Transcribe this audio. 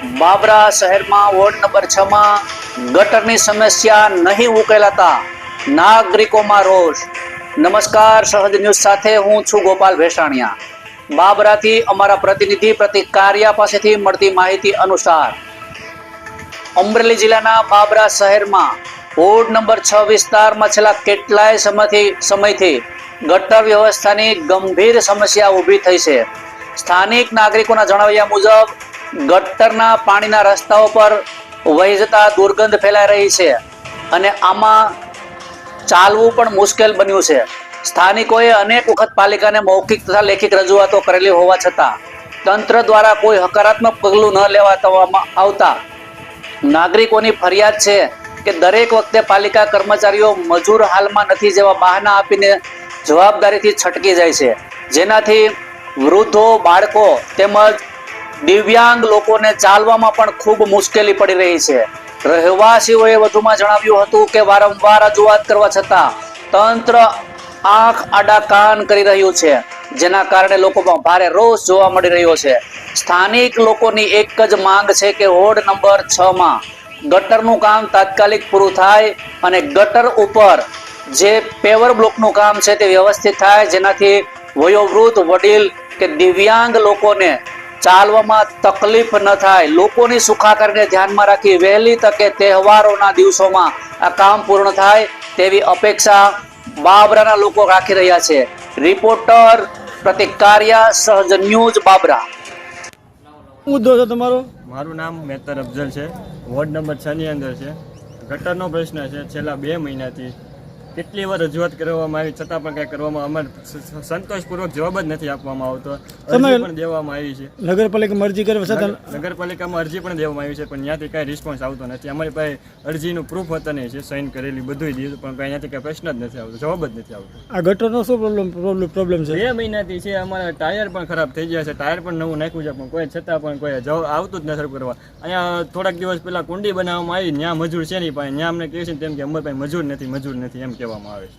બાબરા શહેરમાં ward number છ માં ગટરની સમસ્યા નહીં ઉકેલાતા નાગરિકોમાં રોષ. નમસ્કાર, સહજ ન્યૂઝ સાથે હું છું ગોપાલ ભેસાણિયા. બાબરાથી અમારા પ્રતિનિધિ પ્રતિક કારિયા પાસેથી મળતી માહિતી અનુસાર, અમરેલી જિલ્લાના બાબરા શહેરમાં વોર્ડ નંબર છ વિસ્તારમાં છેલ્લા કેટલાય સમયથી સમયથી ગટર વ્યવસ્થાની ગંભીર સમસ્યા ઊભી થઈ છે. સ્થાનિક નાગરિકોના જણાવ્યા મુજબ ગટરના પાણીના રસ્તાઓ પર વહી જતા દુર્ગંધ ફેલાઈ રહી છે અને આમાં ચાલવું પણ મુશ્કેલ બન્યું છે. સ્થાનિકોએ અનેક વખત પાલિકાને મૌખિક તથા લેખિત રજૂઆતો કરેલી હોવા છતાં તંત્ર દ્વારા કોઈ હકારાત્મક પગલું ન લેવામાં આવતા નાગરિકોની ફરિયાદ છે કે દરેક વખતે પાલિકા કર્મચારીઓ મજૂર હાલમાં નથી જેવા બહાના આપીને જવાબદારીથી છટકી જાય છે. જેનાથી વૃદ્ધો, બાળકો તેમજ દિવ્યાંગ લોકોને ચાલવામાં પણ ખૂબ મુશ્કેલી પડી રહી છે. રહેવાસીઓએ વધુમાં જણાવ્યું હતું કે વારંવાર રજૂઆત કરવા છતાં તંત્ર આંખ આડા કાન કરી રહ્યું છે, જેના કારણે લોકોમાં ભારે રોષ જોવા મળી રહ્યો છે. સ્થાનિક લોકોની એક જ માંગ છે કે વોર્ડ નંબર છ માં ગટરનું કામ તાત્કાલિક પૂરું થાય અને ગટર ઉપર જે પેવર બ્લોકનું કામ છે તે વ્યવસ્થિત થાય, જેનાથી વયોવૃદ્ધ વડીલ કે દિવ્યાંગ લોકોને ચાલવામાં તકલીફ ન થાય. લોકોની સુખાકારીને ધ્યાનમાં રાખી વહેલી તકે તહેવારોના દિવસોમાં આ કામ પૂર્ણ થાય તેવી અપેક્ષા બાબરાના લોકો રાખી રહ્યા છે. રિપોર્ટર પ્રતિક કારિયા સહજ ન્યૂઝ બાબરા. મુદ્દો છે તમારો? મારું નામ મેતર અફઝલ છે. વોર્ડ નંબર છ ની અંદર છે. ગટરનો પ્રશ્ન છે. છેલ્લા બે મહિનાથી કેટલી વાર રજૂઆત કરવામાં આવી છતાં પણ કાંઈ કરવામાં અમારે સંતોષપૂર્વક જવાબ જ નથી આપવામાં આવતો. અરજી પણ દેવામાં આવી છે. નગરપાલિકામાં અરજી કરવા છતાં નગરપાલિકામાં અરજી પણ દેવામાં આવી છે પણ ત્યાંથી કાંઈ રિસ્પોન્સ આવતો નથી. અમારી પાસે અરજીનું પ્રૂફ હતા નહીં છે સાઇન કરેલી બધું દીધું પણ કાંઈ ત્યાંથી કાંઈ પ્રશ્ન જ નથી આવતો જવાબ જ નથી આવતો. આ ગટરનો શું પ્રોબ્લેમ પ્રોબ્લેમ છે? બે મહિનાથી છે અમારા ટાયર પણ ખરાબ થઈ ગયા છે ટાયર પણ નવું નાખ્યું છે પણ કોઈ છતાં પણ કોઈ જવાબ આવતું જ નથી કરવા. અહીંયા થોડાક દિવસ પહેલા કુંડી બનાવવામાં આવી ત્યાં મજૂર છે નહીં પણ ત્યાં અમને કહે છે તેમ કે અમારી પાસે મજૂર નથી મજૂર નથી એમ કહેવામાં આવે છે